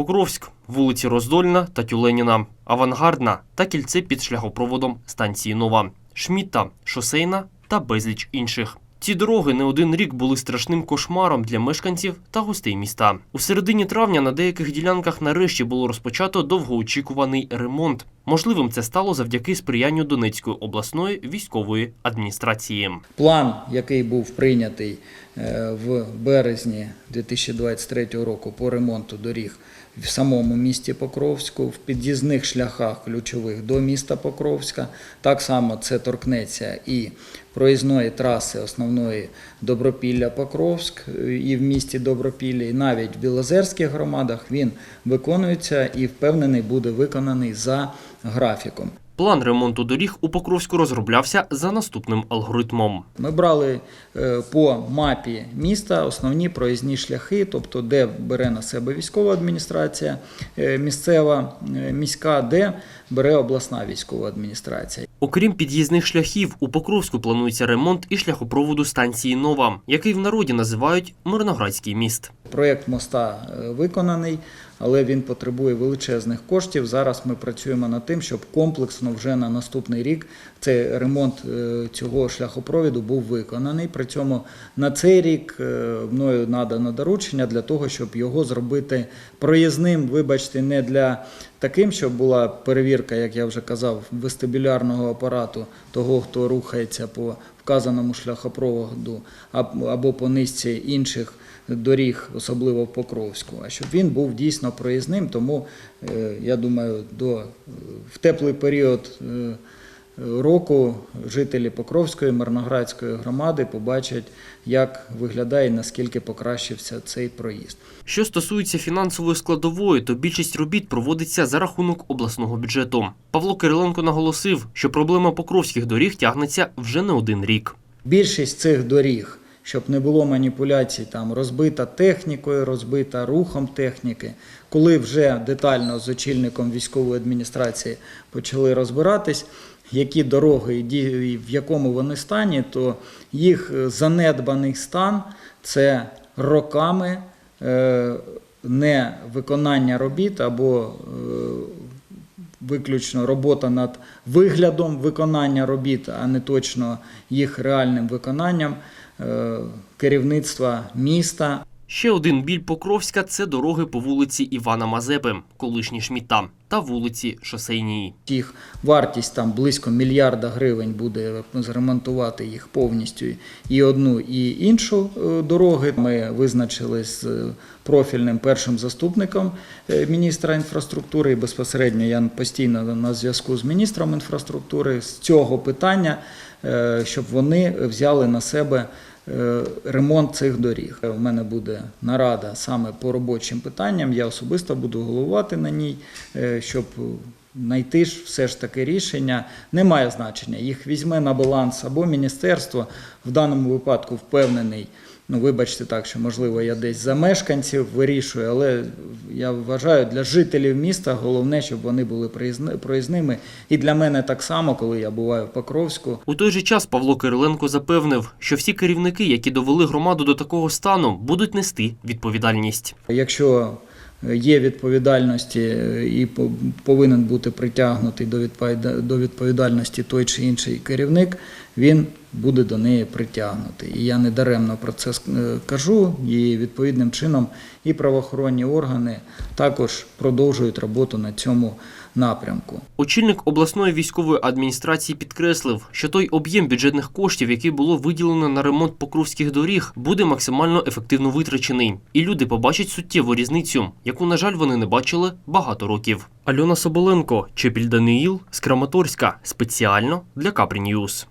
Покровськ, вулиці Роздольна та Тюленіна, Авангардна та кільце під шляхопроводом станції Нова, Шмітта, Шосейна та безліч інших. Ці дороги не один рік були страшним кошмаром для мешканців та гостей міста. У середині травня на деяких ділянках нарешті було розпочато довгоочікуваний ремонт. Можливим це стало завдяки сприянню Донецької обласної військової адміністрації. План, який був прийнятий е, в березні 2023 року по ремонту доріг в самому місті Покровську, в під'їзних шляхах ключових до міста Покровська, так само це торкнеться і проїзної траси основної Добропілля-Покровськ е, і в місті Добропілля, і навіть в Білозерських громадах він виконується і впевнений буде виконаний за графіком. План ремонту доріг у Покровську розроблявся за наступним алгоритмом. Ми брали е, по мапі міста основні проїзні шляхи, тобто де бере на себе військова адміністрація, е, місцева, е, міська, де бере обласна військова адміністрація. Окрім під'їзних шляхів, у Покровську планується ремонт і шляхопроводу станції Нова, який в народі називають Мирноградський міст. Проєкт моста виконаний, але він потребує величезних коштів. Зараз ми працюємо над тим, щоб комплексно вже на наступний рік цей ремонт е, цього шляхопровіду був виконаний. При цьому на цей рік е, мною надано доручення для того, щоб його зробити проїзним, вибачте, не для таким, щоб була перевірка, як я вже казав, вестибулярного апарату того, хто рухається по вказаному шляхопроводу або по низці інших доріг, особливо в Покровську, а щоб він був дійсно проїзним. Тому е, я думаю, е, в теплий період. Року жителі Покровської Мирноградської громади побачать, як виглядає і наскільки покращився цей проїзд. Що стосується фінансової складової, то більшість робіт проводиться за рахунок обласного бюджету. Павло Кириленко наголосив, що проблема покровських доріг тягнеться вже не один рік. Більшість цих доріг, щоб не було маніпуляцій, там розбита технікою, розбита рухом техніки. Коли вже детально з очільником військової адміністрації почали розбиратись, які дороги і в якому вони стані, то їх е, занедбаний стан це роками е, не виконання робіт або е, виключно робота над виглядом виконання робіт, а не точно їх реальним виконанням керівництва міста. Ще один біль Покровська це дороги по вулиці Івана Мазепи, колишній Шміта, та вулиці Шосейній. Їх вартість там близько мільярда гривень буде зремонтувати їх повністю і одну, і іншу е, дороги. Ми визначили з е, профільним першим заступником е, міністра інфраструктури. І безпосередньо я постійно на зв'язку з міністром інфраструктури з цього питання, е, щоб вони взяли на себе. Е, Ремонт цих доріг. У мене буде нарада саме по робочим питанням. Я особисто буду головувати на ній, е, щоб знайти ж все ж таки рішення. Немає значення. Їх візьме на баланс або міністерство. В даному випадку впевнений. Ну, вибачте так, що можливо я десь за мешканців вирішую, але я вважаю для жителів міста головне, щоб вони були проїзними. І для мене так само, коли я буваю в Покровську, У той же час Павло Кириленко запевнив, що всі керівники, які довели громаду до такого стану, будуть нести відповідальність. Якщо є відповідальності е, і по- повинен бути притягнутий до відповіда- до відповідальності той чи інший керівник, він буде до неї притягнутий. І я не даремно про це е, кажу, і відповідним чином і правоохоронні органи також продовжують роботу на цьому напрямку. Очільник обласної військової адміністрації підкреслив, що той об'єм бюджетних коштів, який було виділено на ремонт покровських доріг, буде максимально ефективно витрачений, і люди побачать суттєву різницю, яку, на жаль, вони не бачили багато років. Альона Соболенко, Чепіль Даниїл з Краматорська спеціально для Капрі Ньюс.